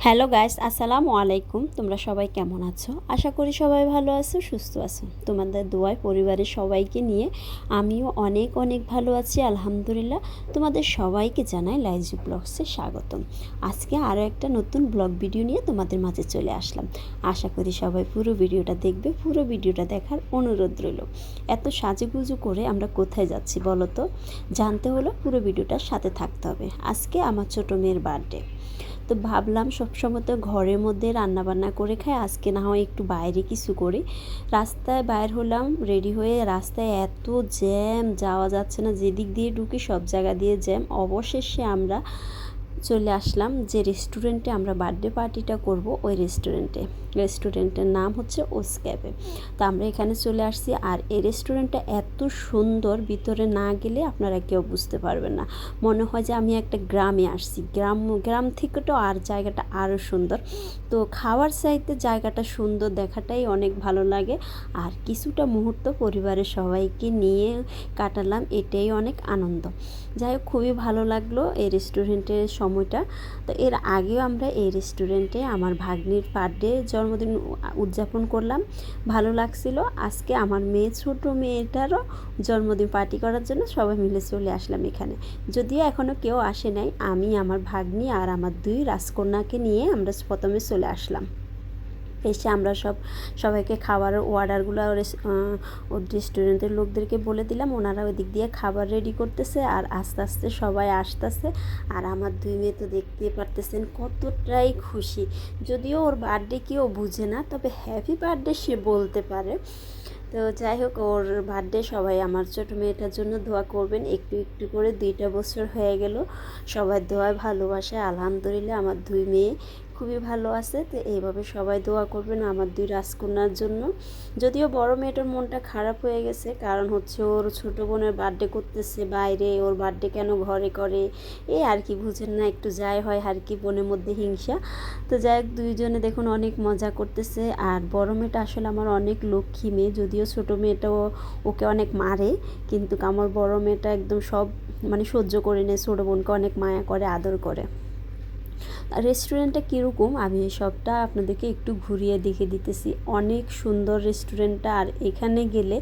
Hello guys, আসসালামু আলাইকুম। তোমরা সবাই কেমন আছো? আশা করি সবাই ভালো আছো, সুস্থ আছো। তোমাদের দোয়ায় পরিবারের সবাইকে নিয়ে আমিও অনেক অনেক ভালো আছি, আলহামদুলিল্লাহ। তোমাদের সবাইকে জানাই লাইজু ব্লগসে স্বাগতম। আজকে আরও একটা নতুন ব্লগ ভিডিও নিয়ে তোমাদের মাঝে চলে আসলাম। আশা করি সবাই পুরো ভিডিওটা দেখবে, পুরো ভিডিওটা দেখার অনুরোধ রইল। এত সাজুগুজু করে আমরা কোথায় যাচ্ছি বলো তো? জানতে হলো পুরো ভিডিওটার সাথে থাকতে হবে। আজকে আমার ছোটো মেয়ের বার্থডে তো ভাবলাম সবসময় তো ঘরের মধ্যে রান্না বান্না করে খাই, আজকে না হয় একটু বাইরে কিছু করি। রাস্তায় বাইর হলাম রেডি হয়ে রাস্তায় এত জ্যাম, যাওয়া যাচ্ছে না, যেদিক দিয়ে ঢুকি সব জায়গা দিয়ে জ্যাম। অবশেষে আমরা চলে আসলাম যে রেস্টুরেন্টে আমরা বার্থডে পার্টিটা করব ওই রেস্টুরেন্টে রেস্টুরেন্টের নাম হচ্ছে ওস ক্যাবে তো আমরা এখানে চলে আসছি আর এই রেস্টুরেন্টটা এত সুন্দর, ভিতরে না গেলে আপনারা কেউ বুঝতে পারবেন না। মনে হয় যে আমি একটা গ্রামে আসছি। গ্রাম গ্রাম থেকে তো আর জায়গাটা আরও সুন্দর। তো খাওয়ার চাইতে জায়গাটা সুন্দর দেখাটাই অনেক ভালো লাগে। আর কিছুটা মুহূর্ত পরিবারের সবাইকে নিয়ে কাটালাম, এটাই অনেক আনন্দ। যাই হোক, খুবই ভালো লাগল এই রেস্টুরেন্টের সময়টা। তো এর আগেও আমরা এই রেস্টুরেন্টে আমার ভাগ্নির বার্থডে জন্মদিন উদযাপন করলাম। ভালো লাগছিল। আজকে আমার মেয়ে, ছোট মেয়েটারও জন্মদিন পার্টি করার জন্য সবাই মিলে চলে আসলাম এখানে। যদিও এখনও কেউ আসে নাই, আমি, আমার ভাগ্নি আর আমার দুই রাজকন্যাকে নিয়ে আমরা প্রথমে চলে আসলাম। এসে আমরা সব, সবাইকে খাবারের অর্ডারগুলো রেস্টুরেন্টের লোকদেরকে বলে দিলাম। ওনারা ওই দিক দিয়ে খাবার রেডি করতেছে আর আস্তে আস্তে সবাই আসতেছে। আর আমার দুই মেয়ে তো দেখতে পারতেছেন কতটাই খুশি। যদিও ওর বার্থডে কেউ বুঝে না, তবে হ্যাপি বার্থডে সে বলতে পারে। তো যাই হোক, ওর বার্থডে সবাই আমার ছোটো মেয়েটার জন্য দোয়া করবেন। একটু একটু করে দুইটা বছর হয়ে গেল। সবাই দোয়ায় ভালোবাসে। আলহামদুলিল্লাহ আমার দুই মেয়ে খুবই ভালো আছে, তো এইভাবে সবাই দোয়া করবেন আমার দুই রাজকন্যার জন্য। যদিও বড় মেয়েটার মনটা খারাপ হয়ে গেছে, কারণ হচ্ছে ওর ছোটো বোনের বার্থডে করতেছে বাইরে, ওর বার্থডে কেন ঘরে করে, এ আর কি বুঝেন না, একটু যাই হয় আর কি বোনের মধ্যে হিংসা। তো যাই হোক, দুইজনে দেখুন অনেক মজা করতেছে, আর বড় মেয়েটা আসলে আমার অনেক লক্ষ্মী মেয়ে, যদিও ছোটো মেয়েটাও ওকে অনেক মারে, কিন্তু আমার বড় মেয়েটা একদম সব মানে সহ্য করে নেয়, ছোটো বোনকে অনেক মায়া করে, আদর করে। রেস্টুরেন্টটা কীরকম? আমি সবটা আপনাদেরকে একটু ঘুরিয়ে দেখে দিতেছি। অনেক সুন্দর রেস্টুরেন্টটা আর এখানে গেলে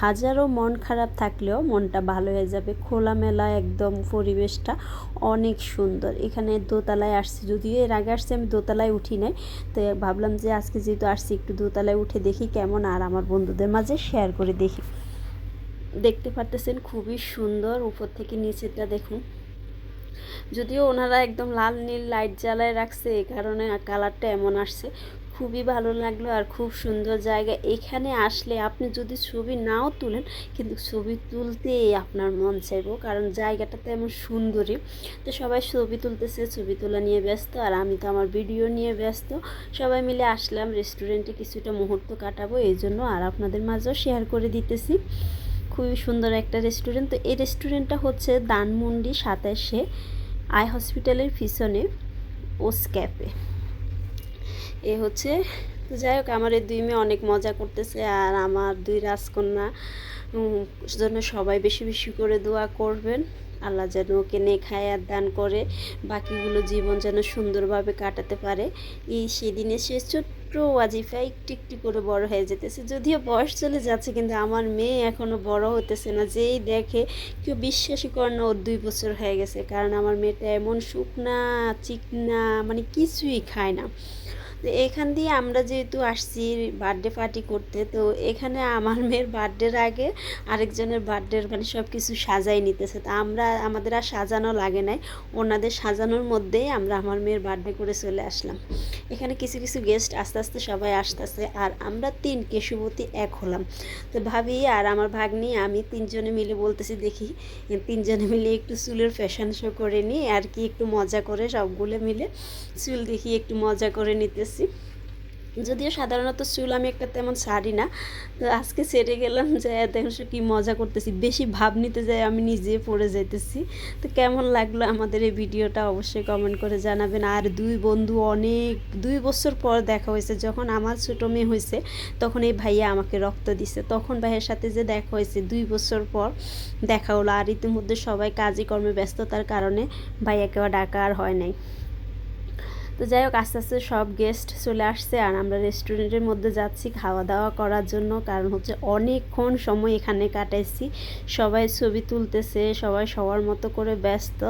হাজারো মন খারাপ থাকলেও মনটা ভালো হয়ে যাবে। খোলামেলা একদম পরিবেশটা অনেক সুন্দর। এখানে দোতলায় আসছি। যদিও এর আগে আসছি, আমি দোতলায় উঠি নাই। তো ভাবলাম যে আজকে যেহেতু আসছি, একটু দোতলায় উঠে দেখি কেমন আর আমার বন্ধুদের মাঝে শেয়ার করে দেখি। দেখতে পারতেছেন খুবই সুন্দর। উপর থেকে নিচেটা দেখুন। যদিও ওনারা একদম লাল নীল লাইট জ্বালায় রাখছে এই কারণে কালারটা এমন আসছে। খুবই ভালো লাগল আর খুব সুন্দর জায়গা। এখানে আসলে আপনি যদি ছবি নাও তুলেন, কিন্তু ছবি তুলতেই আপনার মন চাইব, কারণ জায়গাটা তেমন সুন্দরই তো সবাই ছবি তুলতেছে, ছবি তোলা নিয়ে ব্যস্ত, আর আমি তো আমার ভিডিও নিয়ে ব্যস্ত। সবাই মিলে আসলাম রেস্টুরেন্টে কিছুটা মুহূর্ত কাটাবো, এই জন্য আর আপনাদের মাঝেও শেয়ার করে দিতেছি। খুবই সুন্দর একটা রেস্টুরেন্ট তো এই রেস্টুরেন্টটা হচ্ছে দানমন্ডি সাতাশে আই হসপিটালের পিছনে ওস ক্যাফে এ হচ্ছে, তো যাই হোক, আমার এই দুই মেয়ে অনেক মজা করতেছে আর আমার দুই রাজকন্যা জন্য সবাই বেশি বেশি করে দোয়া করবেন। আল্লাহ যেন ওকে নেখায়াত দান করে, বাকিগুলো জীবন যেন সুন্দরভাবে কাটাতে পারে। এই সেদিনে সে ছোট্ট ওয়াজিফা, একটু একটু করে বড় হয়ে যেতেছে। যদিও বয়স চলে যাচ্ছে, কিন্তু আমার মেয়ে এখনও বড় হতেছে না। যেই দেখে কেউ বিশ্বাসই করে না, ওর দুই বছর হয়ে গেছে। কারণ আমার মেয়েটা এমন শুকনা, চিকনা মানে কিছুই খায় না। তো এখান দিয়ে আমরা যেহেতু আসছি বার্থডে পার্টি করতে, তো এখানে আমার মেয়ের বার্থডের আগে আরেকজনের বার্থডের মানে সব কিছু সাজাই নিতেছে। তা আমরা, আমাদের আর সাজানো লাগে নাই। ওনাদের সাজানোর মধ্যেই আমরা আমার মেয়ের বার্থডে করে চলে আসলাম। এখানে কিছু কিছু গেস্ট আস্তে আস্তে সবাই আসতেছে আর আমরা তিন কেশুবতী এক হলাম। তো ভাবি আর আমার ভাগ্নি, আমি তিনজনে মিলে বলতেছি, দেখি। তিনজনে মিলে একটু চুলের ফ্যাশন শো করে নিই, আর কি একটু মজা করে সবগুলো মিলে চুল দেখি একটু মজা করে নিতেছি। যদিও সাধারণত চুল আমি একটা তেমন ছাড়ি না, তো আজকে সেরে গেলাম যে দেখুন কি মজা করতেছি। বেশি ভাব নিতে যাই, আমি নিজে পড়ে যেতেছি তো কেমন লাগল আমাদের এই ভিডিওটা অবশ্যই কমেন্ট করে জানাবেন। আর দুই বন্ধু অনেক, দুই বছর পর দেখা হয়েছে, যখন আমার ছোটো মেয়ে হয়েছে, তখন এই ভাইয়া আমাকে রক্ত দিছে। তখন ভাইয়ের সাথে যে দেখা হয়েছে, দুই বছর পর দেখা হলো। আর ইতিমধ্যে সবাই কাজে কর্মে ব্যস্ততার কারণে ভাইয়াকেও ডাকা আর হয় নাই। তো যাই হোক, আস্তে আস্তে সব গেস্ট চলে আসছে আর আমরা রেস্টুরেন্টের মধ্যে যাচ্ছি খাওয়া দাওয়া করার জন্য। কারণ হচ্ছে অনেকক্ষণ সময় এখানে কাটাইছি। সবাই ছবি তুলতেছে, সবাই সবার মতো করে ব্যস্ত।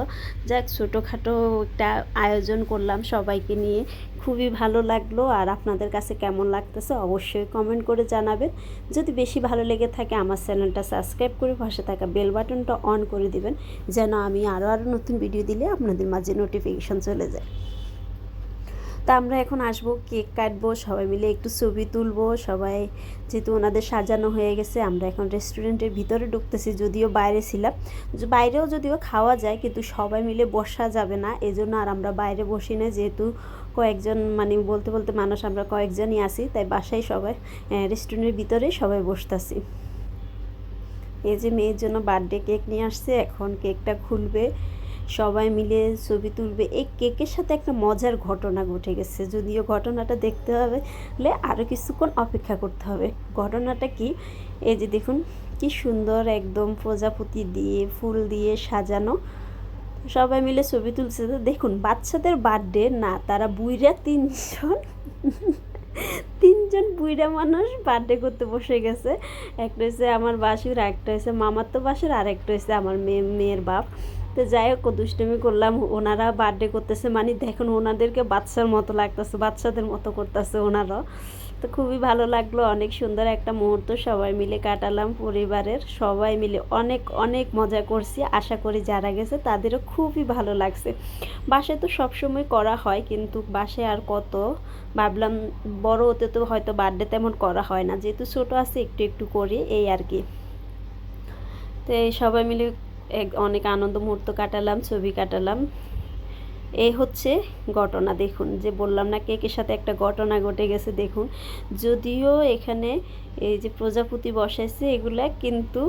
যাক, ছোটোখাটো একটা আয়োজন করলাম সবাইকে নিয়ে। খুবই ভালো লাগল আর আপনাদের কাছে কেমন লাগতেছে অবশ্যই কমেন্ট করে জানাবেন। যদি বেশি ভালো লেগে থাকে আমার চ্যানেলটা সাবস্ক্রাইব করে পাশে থাকা বেল বাটনটা অন করে দিবেন। যেন আমি আরও আরও নতুন ভিডিও দিলে আপনাদের মাঝে নোটিফিকেশন চলে যায়। তা আমরা এখন আসব, কেক কাটবো, সবাই মিলে একটু ছবি তুলবো, সবাই যেহেতু ওনাদের সাজানো হয়ে গেছে, আমরা এখন রেস্টুরেন্টের ভিতরে ঢুকতেছি, যদিও বাইরে ছিলাম। বাইরেও যদিও খাওয়া যায়, কিন্তু সবাই মিলে বসা যাবে না, এজন্য আর আমরা বাইরে বসি না, যেহেতু কয়েকজন মানে বলতে বলতে মানুষ, আমরা কয়েকজনই আসি তাই বাসায় সবাই রেস্টুরেন্টের ভিতরে সবাই বসতাছি। এই যে মেয়ের জন্য বার্থডে কেক নিয়ে আসছে, এখন কেকটা খুলবে সবাই মিলে ছবি তুলবে। এই কেকের সাথে একটা মজার ঘটনা ঘটে গেছে। যদিও ঘটনাটা দেখতে হবে, হলে আরও কিছুক্ষণ অপেক্ষা করতে হবে। ঘটনাটা কি? এই যে দেখুন, কি সুন্দর একদম প্রজাপতি দিয়ে, ফুল দিয়ে সাজানো। সবাই মিলে ছবি তুলছে। তো দেখুন, বাচ্চাদের বার্থডে, না, তারা বুইরা তিনজন তিনজন বুইরা মানুষ বার্থডে করতে বসে গেছে। একটা হয়েছে আমার বাসুর একটা হয়েছে মামার তো বাসুর আর একটা হচ্ছে আমার মেয়ে, মেয়ের বাপ। তো যাই হোক, দুষ্টুমি করলাম। ওনারা বার্থডে করতেছে মানে দেখুন, ওনাদেরকে বাচ্চার মতো লাগতেছে বাচ্চাদের মতো করতেছে ওনারাও। তো খুবই ভালো লাগল, অনেক সুন্দর একটা মুহূর্ত সবাই মিলে কাটালাম পরিবারের, সবাই মিলে অনেক অনেক মজা করছি। আশা করি যারা গেছে তাদেরও খুবই ভালো লাগছে। বাসায় তো সবসময় করা হয়, কিন্তু বাসায় আর কত? ভাবলাম বড় হতে তো হয়তো বার্থডে তেমন করা হয় না। যেহেতু ছোটো আছে, একটু একটু করি, এই আর কি। তো সবাই মিলে অনেক আনন্দ মুহূর্ত কাটালাম, ছবি কাটালাম। এই হচ্ছে ঘটনা, দেখুন, যে বললাম না কেকের সাথে একটা ঘটনা ঘটে গেছে, দেখুন। যদিও এখানে এই যে প্রজাপতি বসাইছে, এগুলা কিন্তু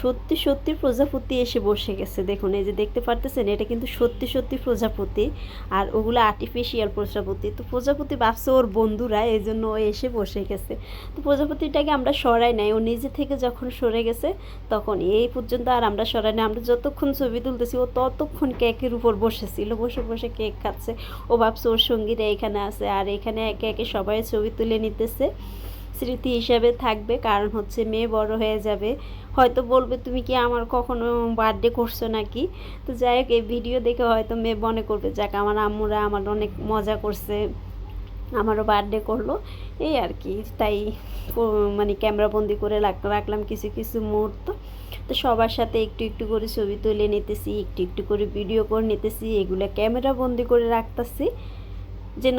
সত্যি সত্যি প্রজাপতি এসে বসে গেছে। দেখুন, এই যে দেখতে পারতেছেন, এটা কিন্তু সত্যি সত্যি প্রজাপতি আর ওগুলো আর্টিফিশিয়াল প্রজাপতি। তো প্রজাপতি ভাবছে ওর বন্ধুরা, এই জন্য ও এসে বসে গেছে। তো প্রজাপতিটাকে আমরা সরাই নাই, ও নিজে থেকে যখন সরে গেছে, তখন এই পর্যন্ত আর আমরা সরাই নাই। আমরা যতক্ষণ ছবি তুলতেছি, ও ততক্ষণ কেকের উপর বসেছিল। বসে বসে কেক খাচ্ছে। ও ভাবছে ওর সঙ্গীরা এখানে আছে আর এখানে একে একে সবাই ছবি তুলে নিতেছে। স্মৃতি হিসাবে থাকবে, কারণ হচ্ছে মেয়ে বড় হয়ে যাবে। হয়তো বলবে, তুমি কি আমার কখনো বার্থডে করছ নাকি? তো যাই হোক, এই ভিডিও দেখে হয়তো মেয়ে মনে করবে, যাক, আমার আম্মুরা আমার অনেক মজা করছে, আমারও বার্থডে করল। এই আর কি, তাই মানে ক্যামেরাবন্দি করে রাখলাম কিছু কিছু মুহূর্ত। তো সবার সাথে একটু একটু করে ছবি তুলে নিতেছি, একটু একটু করে ভিডিও করে নিতেছি, এগুলো ক্যামেরা বন্দি করে রাখতেছি, যেন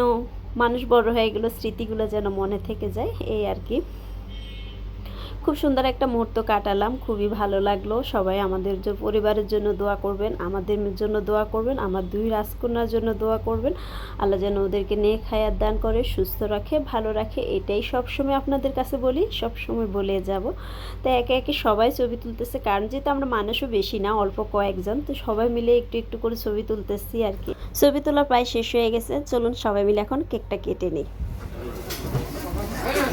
মানুষ বড় হয়ে গেলো স্মৃতিগুলো যেন মনে থেকে যায় এই আর কি। খুব সুন্দর একটা মুহূর্ত কাটালাম, খুবই ভালো লাগল। সবাই আমাদের যে পরিবারের জন্য দোয়া করবেন, আমাদের জন্য দোয়া করবেন, আমার দুই রাজকন্যার জন্য দোয়া করবেন। আল্লাহ যেন ওদেরকে নেক হায়াত দান করে, সুস্থ রাখে, ভালো রাখে, এটাই সবসময় আপনাদের কাছে বলি, সবসময় বলে যাব। তো একে একে সবাই ছবি তুলতেছে, কারণ যেহেতু আমরা মানুষও বেশি না, অল্প কয়েকজন, তো সবাই মিলে একটু একটু করে ছবি তুলতেছি আর কি। ছবি তোলা প্রায় শেষ হয়ে গেছে, চলুন সবাই মিলে এখন কেকটা কেটে নিই।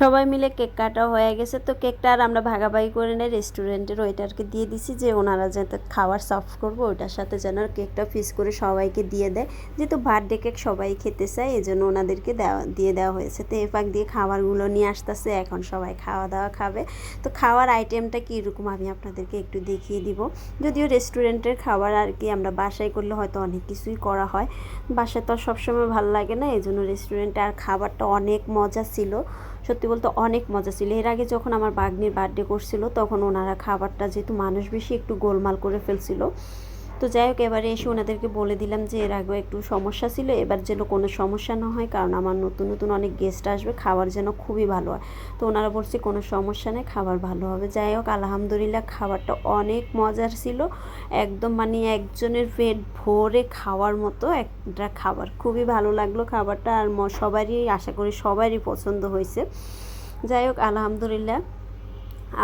সবাই মিলে কেক কাটা হয়ে গেছে। তো কেকটা আর আমরা ভাগাভাগি করে নেই। রেস্টুরেন্টের ওইটারকে দিয়ে দিছি যে ওনারা যাতে খাবার সার্ভ করব ওইটার সাথে যেন কেকটা ফিস করে সবাইকে দিয়ে দেয়। যেহেতু বার্থডে কেক সবাই খেতে চায় এই জন্য ওনাদেরকে দেওয়া, দিয়ে দেওয়া হয়েছে। তো এ ফাঁক দিয়ে খাবারগুলো নিয়ে আসতেছে, এখন সবাই খাওয়া দাওয়া খাবে। তো খাওয়ার আইটেমটা কীরকম আমি আপনাদেরকে একটু দেখিয়ে দিব। যদিও রেস্টুরেন্টের খাবার আর কি আমরা বাসায় করলে হয়তো অনেক কিছুই করা হয়। বাসায় তো সবসময় ভালো লাগে না এই জন্য রেস্টুরেন্টে আর খাবারটা অনেক মজা ছিল। সত্যি বলতে অনেক মজা ছিল। এর আগে যখন আমার বাগ্নির বার্থডে করছিল, তখন ওনারা খাবারটা যেহেতু মানুষ বেশি একটু গোলমাল করে ফেলছিল তো যাই হোক, এবারে এসে ওনাদেরকে বলে দিলাম যে এর আগেও একটু সমস্যা ছিল, এবার যেন কোনো সমস্যা না হয়, কারণ আমার নতুন নতুন অনেক গেস্ট আসবে, খাবার যেন খুবই ভালো হয়। তো ওনারা বলছে কোনো সমস্যা নেই, খাবার ভালো হবে। যাই হোক, আলহামদুলিল্লাহ খাবারটা অনেক মজার ছিল, একদম মানে একজনের পেট ভরে খাওয়ার মতো একটা খাবার। খুবই ভালো লাগল খাবারটা, আর সবারই, আশা করি সবারই পছন্দ হয়েছে। যাই হোক, আলহামদুলিল্লাহ।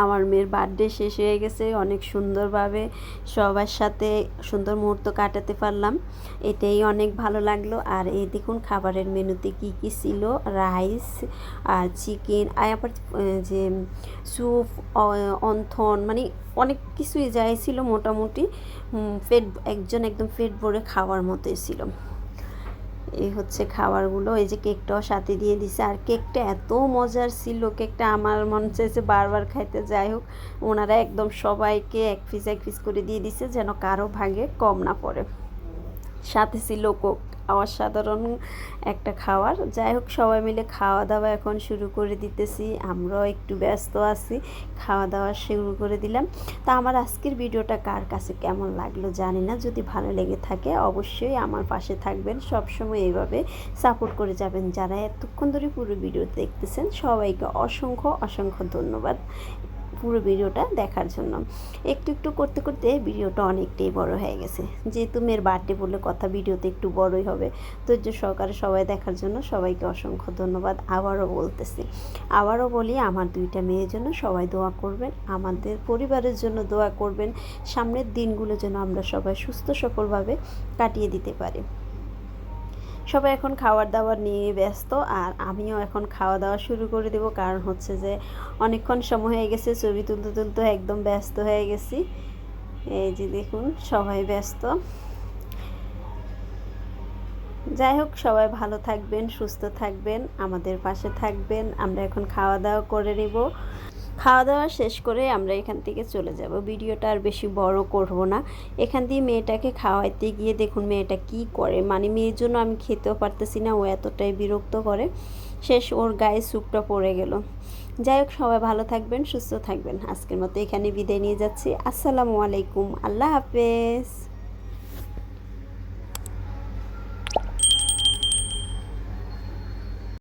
আমার মেয়ের বার্থডে শেষ হয়ে গেছে, অনেক সুন্দরভাবে সবার সাথে সুন্দর মুহূর্ত কাটাতে পারলাম। এটাই অনেক ভালো লাগল। আর এই দেখুন খাবারের মেনুতে কি কি ছিল? রাইস, আর চিকেন, আর আবার যে স্যুপ অন্থন মানে অনেক কিছুই যাই ছিল মোটামুটি। পেট, একজন একদম পেট ভরে খাওয়ার মতোই ছিল। এই হচ্ছে খাবারগুলো। এই যে কেকটাও সাথে দিয়ে দিছে। আর কেকটা এত মজার ছিল, কেকটা আমার মন চাইছে বারবার খাইতে যাই হোক, ওনারা একদম সবাইকে এক পিস এক পিস করে দিয়ে দিছে যেন কারও ভাগে কম না পড়ে। সাথে ছিল কোক। অসাধারণ একটা খাওয়ার। যাই হোক সবাই মিলে খাওয়া দাওয়া এখন শুরু করে দিতেছি। আমরাও একটু ব্যস্ত আছি খাওয়া দাওয়া শুরু করে দিলাম। তা আমার আজকের ভিডিওটা কার কাছে কেমন লাগল জানি না। যদি ভালো লেগে থাকে, অবশ্যই আমার পাশে থাকবেন। সবসময় এইভাবে সাপোর্ট করে যাবেন। যারা এতক্ষণ ধরে পুরো ভিডিও দেখতেছেন, সবাইকে অসংখ্য অসংখ্য ধন্যবাদ। পুরো ভিডিওটা দেখার জন্য। একটু একটু করতে করতে ভিডিওটা অনেকটাই বড় হয়ে গেছে। যেহেতু মেয়ের বার্থডে বলে কথা ভিডিওতে একটু বড়ই হবে। ধৈর্য সহকারে সবাই দেখার জন্য সবাইকে অসংখ্য ধন্যবাদ। আবারও বলতেছি, আবারও বলি, আমার দুইটা মেয়ের জন্য সবাই দোয়া করবেন, আমাদের পরিবারের জন্য দোয়া করবেন। সামনের দিনগুলো যেন আমরা সবাই সুস্থ সফলভাবে কাটিয়ে দিতে পারি। সবাই এখন খাবার দাবার নিয়ে ব্যস্ত আর আমিও এখন খাওয়া দাওয়া শুরু করে দেবো। কারণ হচ্ছে যে অনেকক্ষণ সময় হয়ে গেছে, ছবি তুলতে তুলতে একদম ব্যস্ত হয়ে গেছি। এই যে দেখুন, সবাই ব্যস্ত। যাই হোক, সবাই ভালো থাকবেন, সুস্থ থাকবেন, আমাদের পাশে থাকবেন। আমরা এখন খাওয়া দাওয়া করে নেব। খাওয়া দাওয়া শেষ করে আমরা এখান থেকে চলে যাব। ভিডিওটা আর বেশি বড় করব না। এখান দিয়ে মেয়েটাকে খাওয়াইতে গিয়ে দেখুন মেয়েটা কি করে। মানে মেয়ের জন্য আমি খেতেও পারতেছি না, ও এতটাই বিরক্ত করে। শেষ ওর গায়ে স্যুপটা পড়ে গেল। যাই হোক, সবাই ভালো থাকবেন, সুস্থ থাকবেন। আজকের মতো এখানে বিদায় নিয়ে যাচ্ছি। আসসালামু আলাইকুম। আল্লাহ হাফেজ।